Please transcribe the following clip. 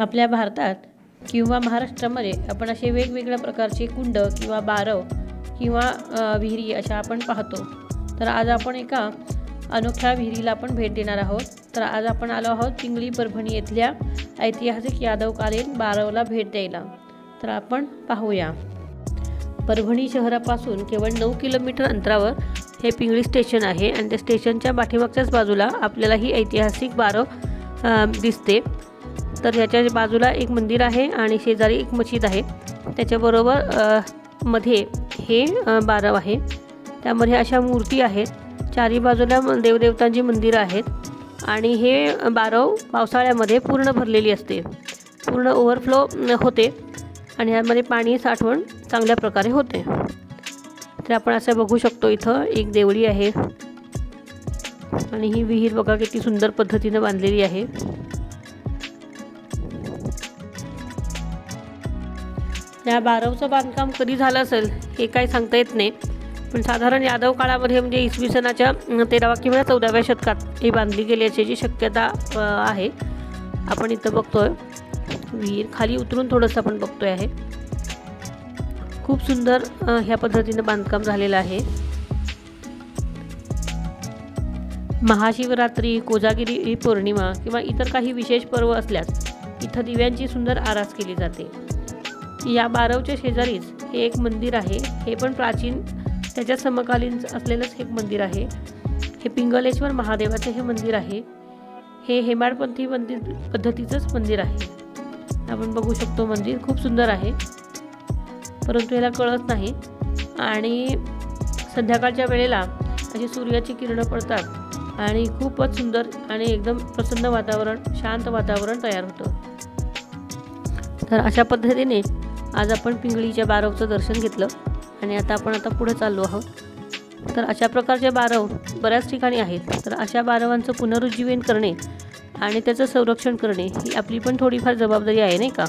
आपल्या भारतात किंवा महाराष्ट्रामध्ये आपण असे वेगवेगळ्या प्रकारचे कुंड किंवा बारव किंवा विहिरी अशा आपण पाहतो. तर आज आपण एका अनोख्या विहिरीला आपण भेट देणार आहोत. तर आज आपण आलो आहोत पिंगळी परभणी येथल्या ऐतिहासिक यादवकालीन बारवला भेट द्यायला. तर आपण पाहूया. परभणी शहरापासून केवळ नऊ किलोमीटर अंतरावर हे पिंगळी स्टेशन आहे. आणि त्या स्टेशनच्या पाठीमागच्याच बाजूला आपल्याला ही ऐतिहासिक बारव दिसते. तर ह्याच्या बाजूला एक मंदिर आहे आणि शेजारी एक मशीद आहे. त्याच्याबरोबरमध्ये हे बारव आहे. त्यामध्ये अशा मूर्ती आहेत. चारी बाजूला म- देवदेवतांची मंदिरं आहेत. आणि हे बारव पावसाळ्यामध्ये पूर्ण भरलेली असते. पूर्ण ओव्हरफ्लो होते. आणि ह्यामध्ये पाणी साठवण चांगल्या प्रकारे होते. तर आपण असं बघू शकतो इथं एक देवळी आहे. आणि ही विहीर बघा किती सुंदर पद्धतीनं बांधलेली आहे. या बारवचं बांधकाम कधी झालं असेल हे काही सांगता येत नाही. पण साधारण यादव काळामध्ये म्हणजे इसवी सनाच्या तेराव्या किंवा चौदाव्या शतकात ही बांधली गेली याची शक्यता आहे. आपण इथं बघतोय. विहीर खाली उतरून थोडंसं आपण बघतोय आहे. खूप सुंदर ह्या पद्धतीनं बांधकाम झालेलं आहे. महाशिवरात्री कोजागिरी पौर्णिमा किंवा इतर काही विशेष पर्व असल्यास इथं दिव्यांची सुंदर आरास केली जाते. या बारवच्या शेजारीच हे एक मंदिर आहे. हे पण प्राचीन त्याच्या समकालीन असलेलंच एक मंदिर आहे. हे पिंगलेश्वर महादेवाचे हे मंदिर आहे. हे हेमाडपंथी मंदिर पद्धतीचंच मंदिर आहे. आपण बघू शकतो मंदिर खूप सुंदर आहे. परंतु याला कळत नाही. आणि संध्याकाळच्या वेळेला अशी सूर्याची किरणं पडतात. आणि खूपच सुंदर आणि एकदम प्रसन्न वातावरण शांत वातावरण तयार होतं. तर अशा पद्धतीने आज आपण पिंगळीच्या बारवचं दर्शन घेतलं आणि आता आपण आता पुढे चाललो आहोत. तर अशा प्रकारचे बारव बऱ्याच ठिकाणी आहेत. तर अशा बारवांचं पुनरुज्जीवन करणे आणि त्याचं संरक्षण करणे ही आपली पण थोडीफार जबाबदारी आहे नाही का?